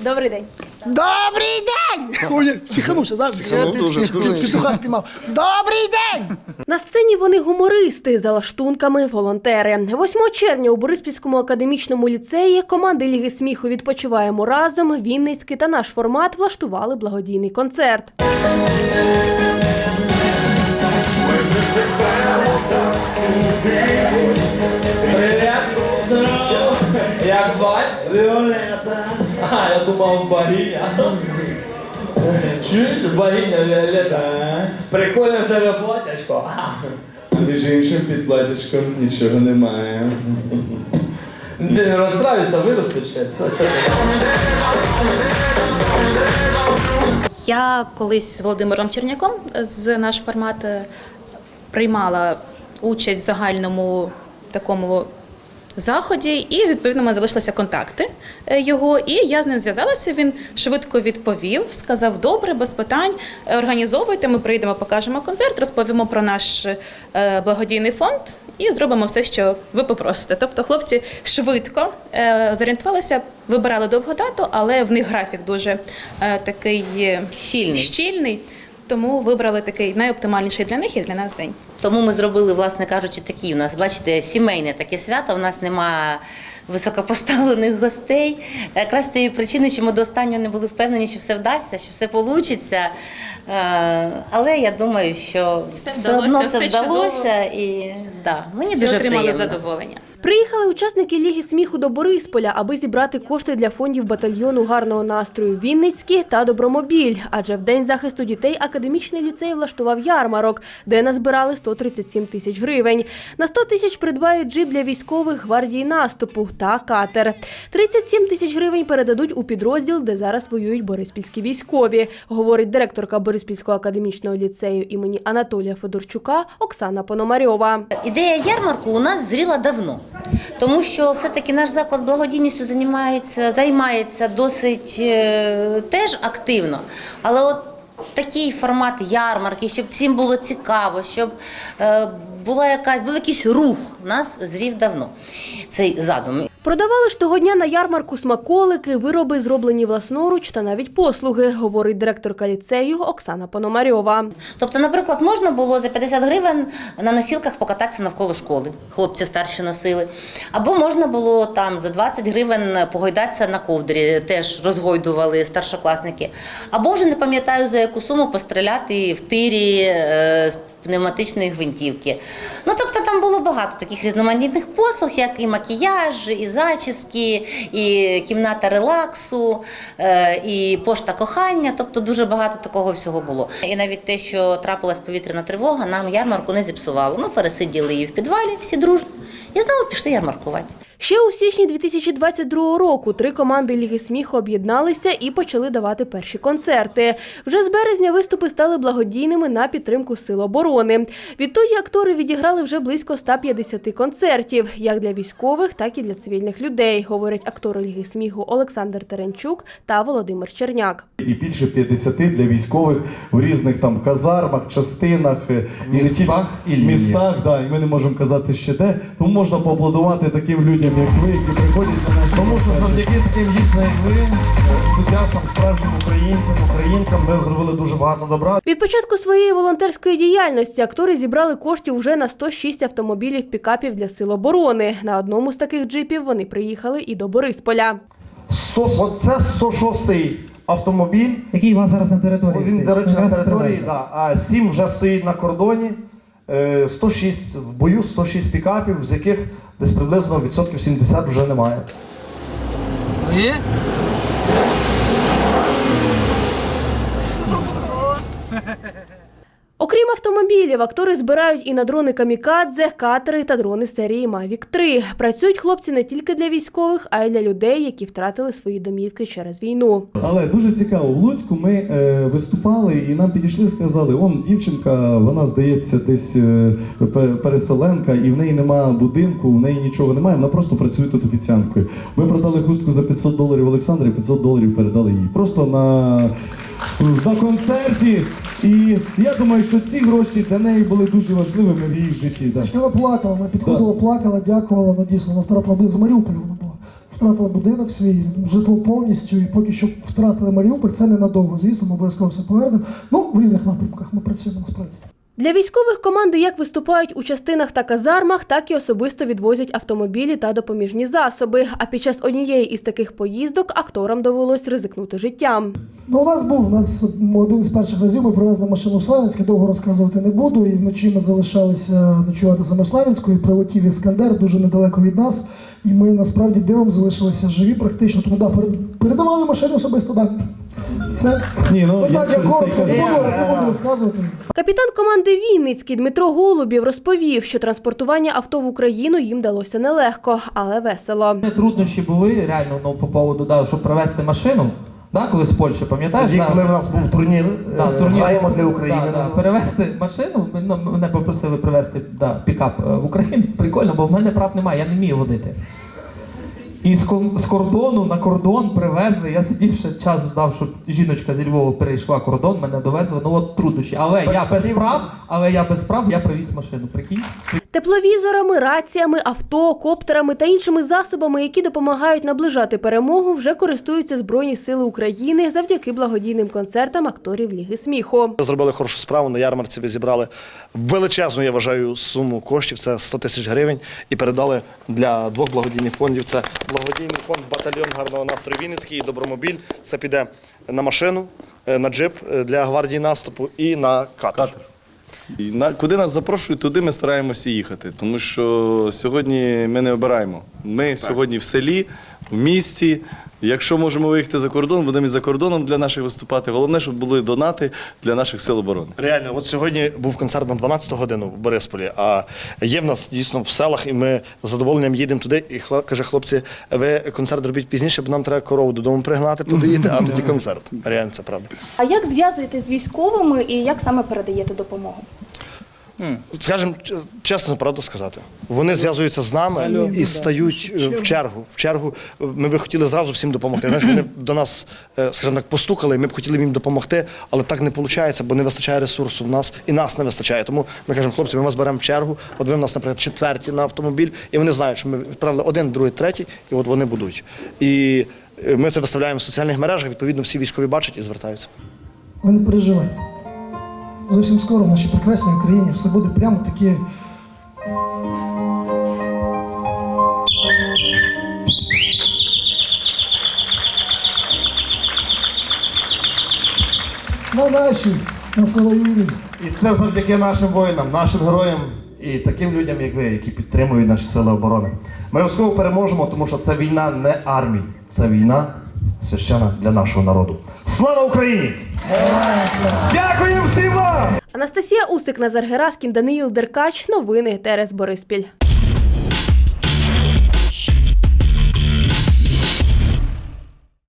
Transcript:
Добрий день. Добрий день! Ой, чиханувся, знаєш? Чиханув дуже, дуже. Петуха спіймав. Добрий день! На сцені вони гумористи за лаштунками волонтери. 8 червня у Бориспільському академічному ліцеї команди Ліги сміху відпочиваємо разом. Вінницький та наш формат влаштували благодійний концерт. Привет! Здорово! Як звать? А, я думав богиня. Чуєш, богиня Віолетта? Прикольне в тебе платячко. Між іншим під платячком нічого немає. Ти не розстраюйся, вирости ще. Я колись з Володимиром Черняком з наш формат е, приймала участь в загальному такому заході, і відповідно у мене залишилися контакти е, його. І я з ним зв'язалася. Він швидко відповів, сказав: добре, без питань. Організовуйте, ми прийдемо, покажемо концерт, розповімо про наш е, благодійний фонд. І зробимо все, що ви попросите. Тобто, хлопці швидко е, зорієнтувалися, вибирали довгу дату, але в них графік дуже такий Щільний. щільний. Тому вибрали такий найоптимальніший для них і для нас день. Тому ми зробили, власне кажучи, такі. У нас, бачите, сімейне таке свято. У нас нема високопоставлених гостей. Якраз тієї причини, що ми до останнього не були впевнені, що все вдасться, що все вийде. Але я думаю, що Все все, вдалося, одно це все чудово. вдалося. І да, мені все дуже отримали приємно. задоволення. Приїхали учасники Ліги сміху до Борисполя, аби зібрати кошти для фондів батальйону гарного настрою Вінницький та Добромобіль. Адже в день захисту дітей академічний ліцей влаштував ярмарок, де назбирали 137 тисяч гривень. На 100 тисяч придбають джип для військових гвардії наступу та катер. 37 тисяч гривень передадуть у підрозділ, де зараз воюють бориспільські військові, говорить директорка Бориспільського академічного ліцею імені Анатолія Федорчука Оксана Пономарьова. Ідея ярмарку у нас зріла давно, тому що все-таки наш заклад благодійністю займається, займається досить е, теж активно. Але от такий формат ярмарки, щоб всім було цікаво, щоб е, була якась, був якийсь рух, у нас зрів давно цей задум. Продавали ж того дня на ярмарку смаколики, вироби, зроблені власноруч та навіть послуги, говорить директорка ліцею Оксана Пономарьова. Тобто, наприклад, можна було за 50 гривень на носілках покататися навколо школи. Хлопці старші носили. Або можна було там за 20 гривень погойдатися на ковдрі, теж розгойдували старшокласники. Або вже не пам'ятаю за яку суму постріляти в тирі е, з пневматичної гвинтівки. Ну тобто там було багато таких різноманітних послуг, як і макіяж, і зачіски, і кімната релаксу, е, і пошта кохання. Тобто дуже багато такого всього було. І навіть те, що трапилась повітряна тривога, нам ярмарку не зіпсувало. Ми пересиділи її в підвалі всі дружно і знову пішли ярмаркувати. Ще у січні 2022 року три команди Ліги сміху об'єдналися і почали давати перші концерти. Вже з березня виступи стали благодійними на підтримку сил оборони. Відтоді актори відіграли вже близько 150 концертів, як для військових, так і для цивільних людей, говорять актори Ліги сміху Олександр Теренчук та Володимир Черняк. і більше 50 для військових в різних там казармах, частинах, е, і Містах і містах, да, і ми не можемо казати ще де. Тому можна поаплодувати таким людям, як ви, які приходять на наші Тому що завдяки таким дійсно, як ви, ентузіастам, справжнім українцям, українкам, ми зробили дуже багато добра. Від початку своєї волонтерської діяльності актори зібрали коштів вже на 106 автомобілів пікапів для сил оборони. На одному з таких джипів вони приїхали і до Борисполя. 100, оце 106-й автомобіль. Який у вас зараз на території? Він, стоїть? до речі, на Якраз території, привезли. да, а 7 вже стоїть на кордоні. Е, 106 в бою, 106 пікапів, з яких десь приблизно відсотків 70 вже немає. Окрім автомобілів, актори збирають і на дрони камікадзе, катери та дрони серії Mavic 3. Працюють хлопці не тільки для військових, а й для людей, які втратили свої домівки через війну. Але дуже цікаво, в Луцьку ми е, виступали і нам підійшли сказали, он дівчинка, вона здається десь е, переселенка, і в неї нема будинку, в неї нічого немає, вона просто працює тут офіціанткою. Ми продали хустку за 500 доларів Олександрі, 500 доларів передали їй. Просто на, на концерті. І я думаю, що ці гроші для неї були дуже важливими в її житті. Да. Вона плакала, вона підходила, плакала, дякувала. Ну дійсно, вона втратила з Маріуполя, вона була Втратила будинок свій, житло повністю, і поки що втратили Маріуполь, це ненадовго, звісно, ми обов'язково все повернемо. Ну, в різних напрямках ми працюємо насправді. Для військових команди як виступають у частинах та казармах, так і особисто відвозять автомобілі та допоміжні засоби. А під час однієї із таких поїздок акторам довелось ризикнути життям. Ну, у нас був, у нас один з перших разів ми привезли машину в Славянськ, я довго розказувати не буду. І вночі ми залишалися ночувати саме в Славянську, і прилетів Іскандер дуже недалеко від нас. І ми насправді дивом залишилися живі практично. Тому да, передавали машину особисто, так. Все. Ні, ну, так, я коротко не буду, розказувати. Капітан команди Вінницький Дмитро Голубів розповів, що транспортування авто в Україну їм далося нелегко, але весело. мене труднощі були реально ну, по поводу, да, щоб привезти машину, да, коли з Польщі, пам'ятаєш? Тоді, да? коли в нас був турнір, Да, е, турнір. граємо для України. Да, да, перевезти машину. Ну, мене попросили привезти да, пікап е, в Україну. Прикольно, бо в мене прав немає, я не вмію водити. І з, кордону на кордон привезли. Я сидів ще час ждав, щоб жіночка зі Львова перейшла кордон, мене довезли. Ну от труднощі. Але я без прав, але я без прав, я привіз машину. Прикинь? Тепловізорами, раціями, авто, коптерами та іншими засобами, які допомагають наближати перемогу, вже користуються Збройні Сили України завдяки благодійним концертам акторів Ліги сміху. Зробили хорошу справу. На ярмарці ви зібрали величезну, я вважаю, суму коштів. Це 100 тисяч гривень. І передали для двох благодійних фондів. Це благодійний фонд Батальйон гарного настрою Вінницький і Добромобіль. Це піде на машину, е, на джип е, для гвардії наступу і на катер. І на куди нас запрошують, туди ми стараємося їхати. Тому що сьогодні ми не обираємо. Ми сьогодні в селі, в місті. Якщо можемо виїхати за кордон, будемо і за кордоном для наших виступати. Головне, щоб були донати для наших сил оборони. Реально, от сьогодні був концерт на 12 годину в Борисполі. А є в нас дійсно в селах, і ми з задоволенням їдемо туди. І хла- каже, хлопці, ви концерт робіть пізніше, бо нам треба корову додому пригнати, подоїти, а тоді концерт. Реально, це правда. А як зв'язуєтесь з військовими і як саме передаєте допомогу? Скажем чесно, правду сказати. Вони зв'язуються з нами і стають е, в чергу. В чергу ми би хотіли зразу всім допомогти. Знаєш, вони до нас, е, скажімо так, постукали, і ми б хотіли їм допомогти, але так не виходить, бо не вистачає ресурсу в нас і нас не вистачає. Тому ми кажемо, хлопці, ми вас беремо в чергу. От ви в нас, наприклад, четверті на автомобіль, і вони знають, що ми відправили один, другий, третій, і от вони будуть. І е, ми це виставляємо в соціальних мережах. Відповідно, всі військові бачать і звертаються. Ви не переживайте. Зовсім скоро в нашій прекрасній Україні все буде прямо таке. На нашій, на Соловіні. І це завдяки нашим воїнам, нашим героям і таким людям, як ви, які підтримують наші сили оборони. Ми обов'язково переможемо, тому що це війна не армії, це війна священа для нашого народу. Слава Україні! Дякую всім вам! Анастасія Усик, Назар Гераскін, Даниїл Деркач. Новини Терес Бориспіль.